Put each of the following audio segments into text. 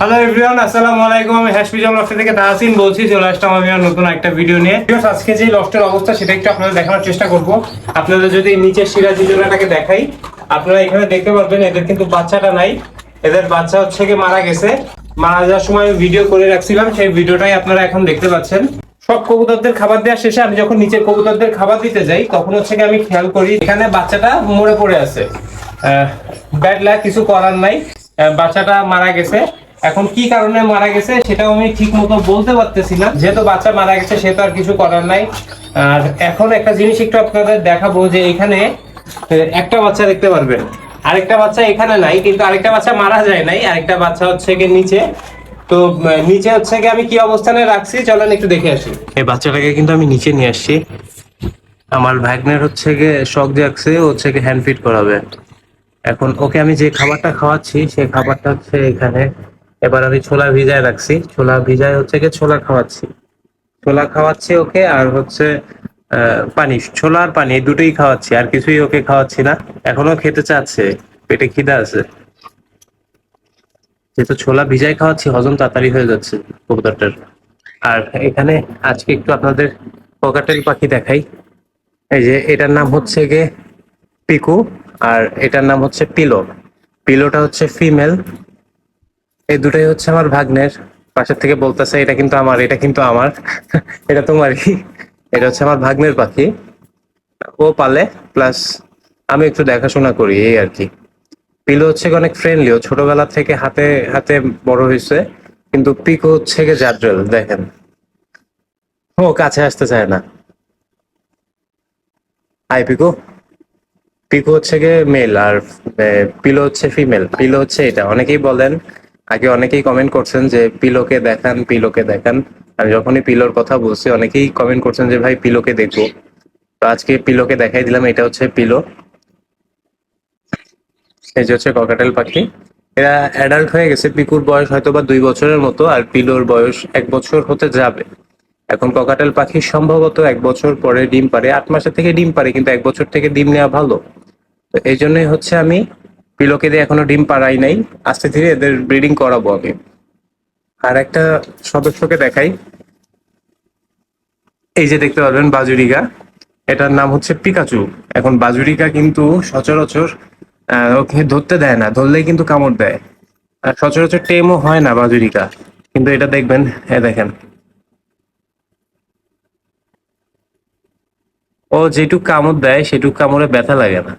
Hello everyone আসসালামু আলাইকুম। আমি হ্যাশপিজম লফট থেকে তাহসিন বলছি, চলে আসলাম আমি নতুন একটা ভিডিও নিয়ে। আজকে যে লফটের অবস্থা, সেটা একটু আপনাদের দেখানোর চেষ্টা করব। আপনাদের যদি নিচের সিরাজি জোড়াটাকে দেখাই, আপনারা এখানে দেখতে পারবেন, এদের কিন্তু বাচ্চাটা নাই। এদের বাচ্চা হচ্ছে কি মারা গেছে। মারা যাওয়ার সময় ভিডিও করে রাখছিলাম, সেই ভিডিওটাই আপনারা এখন দেখতে পাচ্ছেন। সব কবুতরদের খাবার দেওয়ার শেষে আমি যখন নিচের কবুতরদের খাবার দিতে যাই, তখন হচ্ছে কি আমি খেয়াল করি, এখানে বাচ্চাটা মরে পড়ে আছে। ব্যাড লাক কিছু করার নাই। বাচ্চাটা মারা গেছে। এখন কি কারণে মারা গেছে সেটাও আমি ঠিক মতো বলতে পারতেছি না। যেহেতু বাচ্চা মারা গেছে, সে তো আর কিছু করার নাই। আর এখন একটা জিনিস একটু আপনাদের দেখাবো যে এখানে একটা বাচ্চা দেখতে পারবেন। আরেকটা বাচ্চা এখানে নাই, কিন্তু আরেকটা বাচ্চা মারা যায় নাই। আরেকটা বাচ্চা হচ্ছে গিয়ে নিচে। তো নিচে হচ্ছে গিয়ে আমি কি অবস্থানে রাখছি? চলেন একটু দেখে আসি। এই বাচ্চাটাকে কিন্তু আমি নিচে নিয়ে আসছি। আমার ভাগ্নের হচ্ছে গিয়ে শখ জাগছে হচ্ছে গিয়ে হ্যান্ড ফিট করাবে। এখন ওকে আমি যে খাবারটা খাওয়াচ্ছি সেই খাবারটা হচ্ছে এখানে। এবার আমি ছোলা ভিজায় রাখছি। ছোলা ভিজায় হচ্ছে গিয়ে ছোলা খাওয়াচ্ছি। ছোলা খাওয়াচ্ছি ওকে, আর হচ্ছে পানি। ছোলা আর পানি দুটোই খাওয়াচ্ছি, আর কিছুই ওকে খাওয়াচ্ছি না। এখনও খেতে চাচ্ছে, পেটে খিদা আছে। যেহেতু ছোলা ভিজায় খাওয়াচ্ছি, হজম তাড়াতাড়ি হয়ে যাচ্ছে কবুতরটার। আর এখানে আজকে একটু আপনাদের পকাটেল পাখি দেখাই। এই যে, এটার নাম হচ্ছে গিয়ে পিকু, আর এটার নাম হচ্ছে পিলো। পিলোটা হচ্ছে ফিমেল এই দুটাই হচ্ছে আমার ভাগ্নের। পাশের থেকে বলতেছে, এটা কিন্তু আমার, এটা কিন্তু আমার। এটা তোমারই। এটা হচ্ছে আমার ভাগ্নের পাখি। ও পালে প্লাস আমি একটু দেখাশোনা করি, এই আর কি। পিলো হচ্ছে অনেক ফ্রেন্ডলি ও ছোটবেলা থেকে হাতে হাতে বড় হয়েছে, কিন্তু পিকো হচ্ছে গিয়ে জাড্রেল দেখেন। ও কাছে আসতে চায় না। আই পিকো। পিকো হচ্ছে গিয়ে মেল আর পিলো হচ্ছে ফিমেল পিলো হচ্ছে এটা। অনেকেই বলেন আগে অনেকেই কমেন্ট করছেন যে, পিলোকে দেখান পিলোকে দেখান। আমি যখনই পিলোর কথা বলছি, অনেকেই কমেন্ট করছেন যে, ভাই, পিলোকে দেখব। তো আজকে পিলোকে দেখাই দিলাম, এটা হচ্ছে পিলো। এই যে হচ্ছে ককাটেল পাখি। এরা অ্যাডাল্ট হয়ে গেছে, পিকুর বয়স হয়তো বা দুই বছরের মতো, আর পিলোর বয়স এক বছর হতে যাবে। এখন ককাটেল পাখি সম্ভবত এক বছর পরে ডিম পারে আট মাসের থেকে ডিম পারে কিন্তু এক বছর থেকে ডিম নেওয়া ভালো। তো এই জন্যই হচ্ছে আমি পিলোকে দিয়ে এখনও ডিম পাড়াই নাই। আস্তে ধীরে এদের ব্রিডিং করাবো আমি। আর একটা সদস্যকে দেখাই। এই যে দেখতে পারবেন বাজুরিকা এটার নাম হচ্ছে পিকাচু। এখন বাজুরিকা কিন্তু সচরাচর ওকে ধরতে দেয় না, ধরলেই কিন্তু কামড় দেয়। আর সচরাচর টেমও হয় না বাজুরিকা কিন্তু এটা দেখবেন হ্যাঁ দেখেন। ও যেটুক কামড় দেয়, সেটুক কামড়ে ব্যথা লাগে না।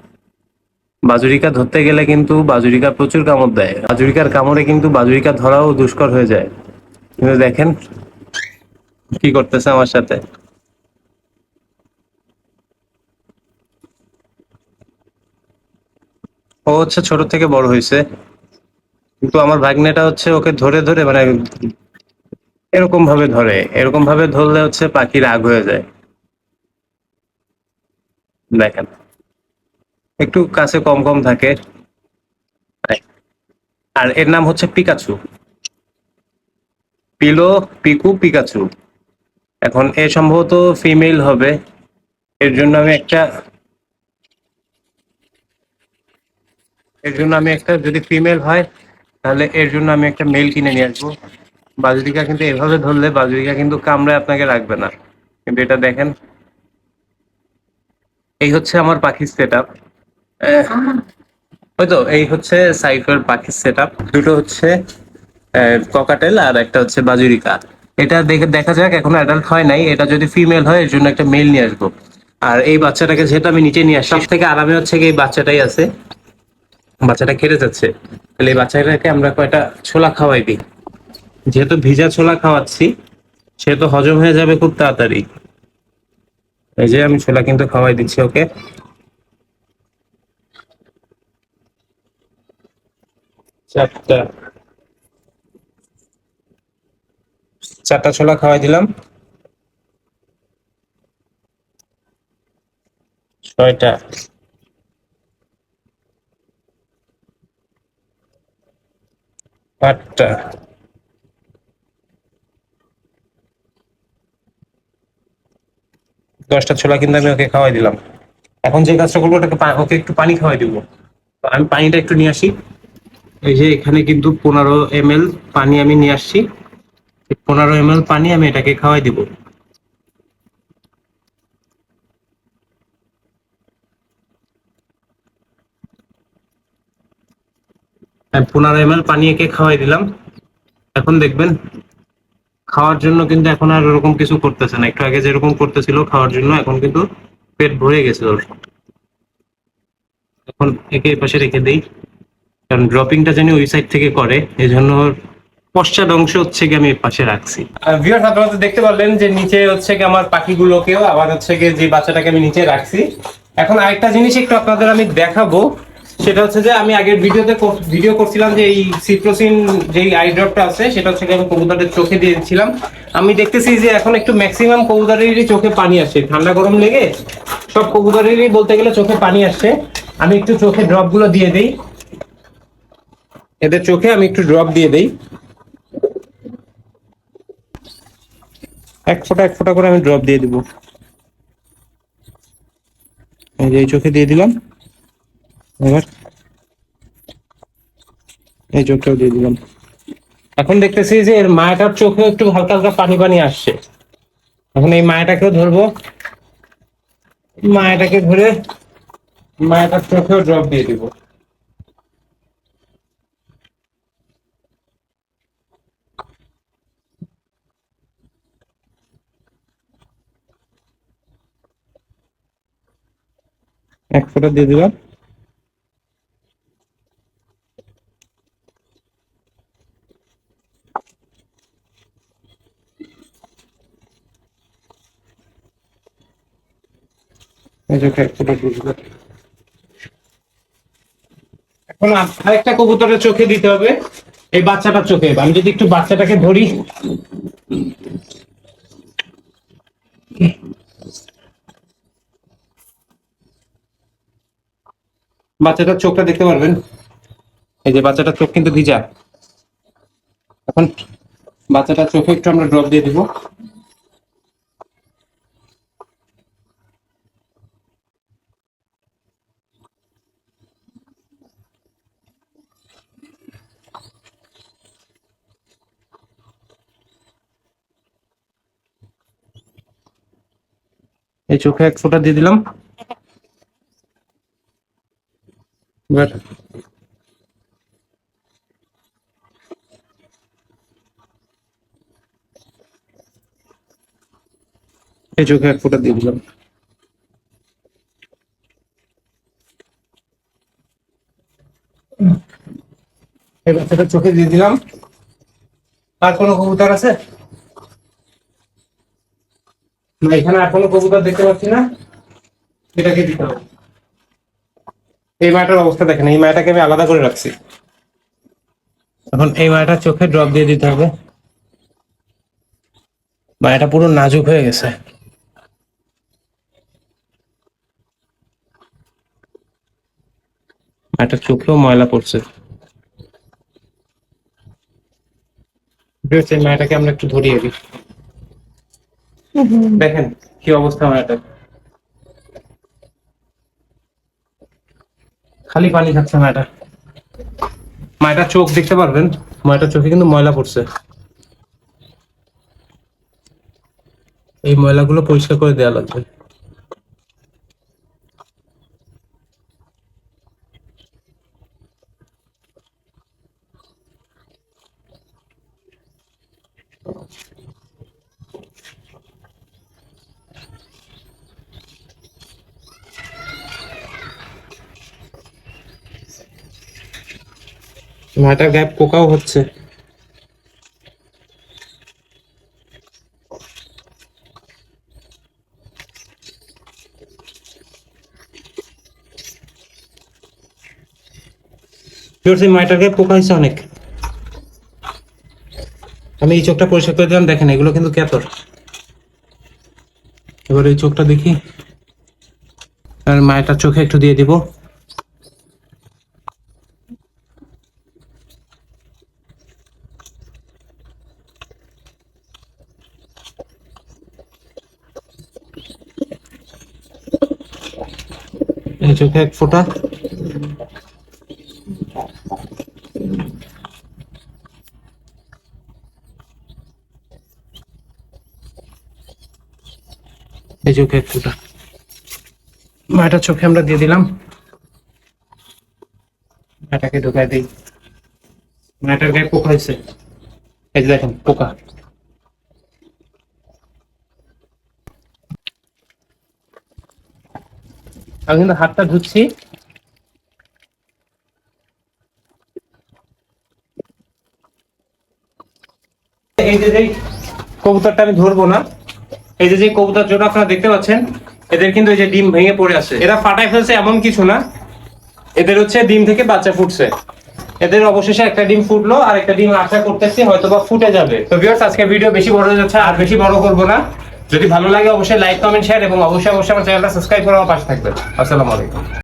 বাজুরিকা ধরতে গেলে কিন্তু বাজুরিকা প্রচুর কামড় দেয়। বাজুরিকার কামড়ে কিন্তু বাজুরিকা ধরাও দুষ্কর হয়ে যায়। কিন্তু দেখেন কি করতেছে আমার সাথে। ও হচ্ছে ছোট থেকে বড় হয়েছে কিন্তু আমার ভাগ্নেটা হচ্ছে ওকে ধরে ধরে মানে এরকম ভাবে ধরে। এরকম ভাবে ধরলে হচ্ছে পাখি রাগ হয়ে যায়। দেখেন। একটু কাছে কম কম থাকে। আর এর নাম হচ্ছে পিকাচু। Pillow, Piku, Pikachu. এখন এ সম্ভবত ফিমেল হবে। এর জন্য আমি একটা এর জন্য আমি একটা যদি ফিমেল হয়, তাহলে এর জন্য আমি একটা মেল কিনে নিয়ে আসব। বাজুরিকা কিন্তু এভাবে ধরলে বাজুরিকা কিন্তু কামড়ে আপনাকে রাখবে না। কিন্তু এটা দেখেন। এই হচ্ছে আমার পাখির সেট ওই তো এই হচ্ছে সাইফার পাখির সেট আপ দুটো হচ্ছে ককাটেল আর একটা হচ্ছে বাজুরিকা। এটা দেখে দেখা যাক, এখন অ্যাডাল্ট হয় নাই। এটা যদি ফিমেল হয়, এর জন্য একটা মেল নিয়ে আসব। আর এই বাচ্চাটাকে যেহেতু আমি নিচে নিয়ে আসি সব থেকে আরামে হচ্ছে এই বাচ্চাটাই আছে। বাচ্চাটা খেতে যাচ্ছে। তাহলে এই বাচ্চাটাকে আমরা কয়টা ছোলা খাওয়াই দিই? যেহেতু ভিজা ছোলা খাওয়াচ্ছি সেহেতু হজম হয়ে যাবে খুব তাড়াতাড়ি। এই যে আমি ছোলা কিন্তু খাওয়াই দিচ্ছি, ওকে। চারটা। চারটা ছোলা খাওয়াই দিলাম। ছয়টা। আটটা। দশটা ছোলা কিন্তু আমি ওকে খাওয়াই দিলাম। এখন যে কাজটা করব, ওটাকে ওকে একটু পানি খাওয়াই দিব। আমি পানিটা একটু নিয়ে আসি। এই যে এখানে কিন্তু পনেরো এম পানি আমি নিয়ে আসছি। পনেরো এম পানি আমি এটাকে খাওয়াই দিব। পনেরো এম পানি একে খাওয়াই দিলাম। এখন দেখবেন, খাওয়ার জন্য কিন্তু এখন আর ওরকম কিছু করতেছে না। একটু আগে যেরকম করতেছিল খাওয়ার জন্য, এখন কিন্তু পেট ভরে গেছে। ওর এখন একে পাশে রেখে দিই। কারণ ড্রপিংটা জানি ওই সাইড থেকে করে এই জন্য পশ্চাৎ অংশ হচ্ছে কি আমি পাশে রাখছি। ভিউয়ার্স আপনারা তো দেখতে পারলেন যে নিচে হচ্ছে কি আমার পাখিগুলোকেও, আবার হচ্ছে কি যে বাচ্চাটাকে আমি নিচে রাখছি। এখন আরেকটা জিনিস একটু আপনাদের আমি দেখাবো, সেটা হচ্ছে যে আমি আগের ভিডিওতে ভিডিও করছিলাম যে এই সিপ্রোসিন যে আই ড্রপটা আছে, সেটা হচ্ছে আমি কবুতরের চোখে দিয়েছিলাম। আমি দেখতেছি যে এখন একটু ম্যাক্সিমাম কবুতরেরই চোখে পানি আসছে ঠান্ডা গরম লেগে সব কবুতরেরই বলতে গেলে চোখে পানি আসছে আমি একটু চোখে ড্রপগুলো দিয়ে দিই। এদের চোখে আমি একটু ড্রপ দিয়ে দেই। এক ফোঁটা এক ফোঁটা করে আমি ড্রপ দিয়ে দিব। এই যে এই চোখে দিয়ে দিলাম। এবার এই চোখটাও দিয়ে দিলাম। এখন দেখতেছি যে এর মায়াটার চোখে একটু হালকা হালকা পানি পানি আসছে। এখন এই মায়াটাকেও ধরবো। মায়াটাকে ধরে মায়াটার চোখেও ড্রপ দিয়ে দিব। এক ফোঁটা দিয়ে দিলাম। এখন আরেকটা কবুতরের চোখে দিতে হবে, এই বাচ্চাটার চোখে। আমি যদি একটু বাচ্চাটাকে ধরি। বাচ্চাটার চোখটা দেখতে পারবেন? এই যে বাচ্চাটার চোখ কিন্তু ভিজা। এখন বাচ্চাটার চোখে একটু আমরা ড্রপ দিয়ে দিব। এই চোখে এক ফোঁটা দিয়ে দিলাম। এবার এই চোখে এক ফোঁটা দিয়ে দিলাম। এই বাচ্চাটা চোখে দিয়ে দিলাম। আর কোনো কবুতর আছে? না, এখানে আর কোনো কবুতর দেখতে পাচ্ছি না। এটাকে দিতে হবে। এই মাটার অবস্থা দেখেন এই মাটাকে আমি আলাদা করে রাখছি। এখন এই মাটার চোখে ড্রপ দিয়ে দিতে হবে। মায়াটা পুরো নাজুক হয়ে গেছে। মায়াটার চোখেও ময়লা পড়ছে। মায়াটাকে আমরা একটু ধরিয়ে দিই। দেখেন কি অবস্থা মায়াটার। খালি পানি খাচ্ছে মায়েরা মায়েরা চোখ দেখতে পারবেন মায়েরা চোখে কিন্তু ময়লা পড়ছে। এই ময়লাগুলো পরিষ্কার করে দেওয়া লাগবে। মায়াটার গায়ে পোকাও হচ্ছে। Viewers, এই মায়াটার গায়ে পোকা হয়েছে অনেক। আমি এই চোখটা পরিষ্কার করে দিলাম দেখেন এগুলো কিন্তু কেতর এবার এই চোখটা দেখি। আর মায়াটার চোখে একটু দিয়ে দিব। হালকা ফোটা। ফোঁটা এই চোখে এক ফোঁটা। মাটা চোখে আমরা দিয়ে দিলাম। মাটাকে ঢোকায় দিই। মাটার গায়ে পোকা হয়েছে। এই দেখেন, পোকা। আমি কিন্তু হাতটা ধুচ্ছি। এই যে যেই কবুতরটা আমি ধরবো না, এই যে যে কবুতর জোড়া আপনারা দেখতে পাচ্ছেন, এদের কিন্তু এই যে ডিম ভেঙে পড়ে আছে। এরা ফাটাই ফেলছে এমন কিছু না। এদের হচ্ছে ডিম থেকে বাচ্চা ফুটছে। এদের অবশেষে একটা ডিম ফুটলো আর একটা ডিম আশা করতেছি হয়তো বা ফুটে যাবে। তো ভিউয়ার্স আজকে ভিডিও বেশি বড় হয়ে যাচ্ছে, আর বেশি বড় করব না। যদি ভালো লাগে অবশ্যই লাইক কমেন্ট শেয়ার এবং অবশ্যই অবশ্যই আমার চ্যানেলটা সাবস্ক্রাইব করে আমার পাশে থাকবেন। আসসালামু আলাইকুম।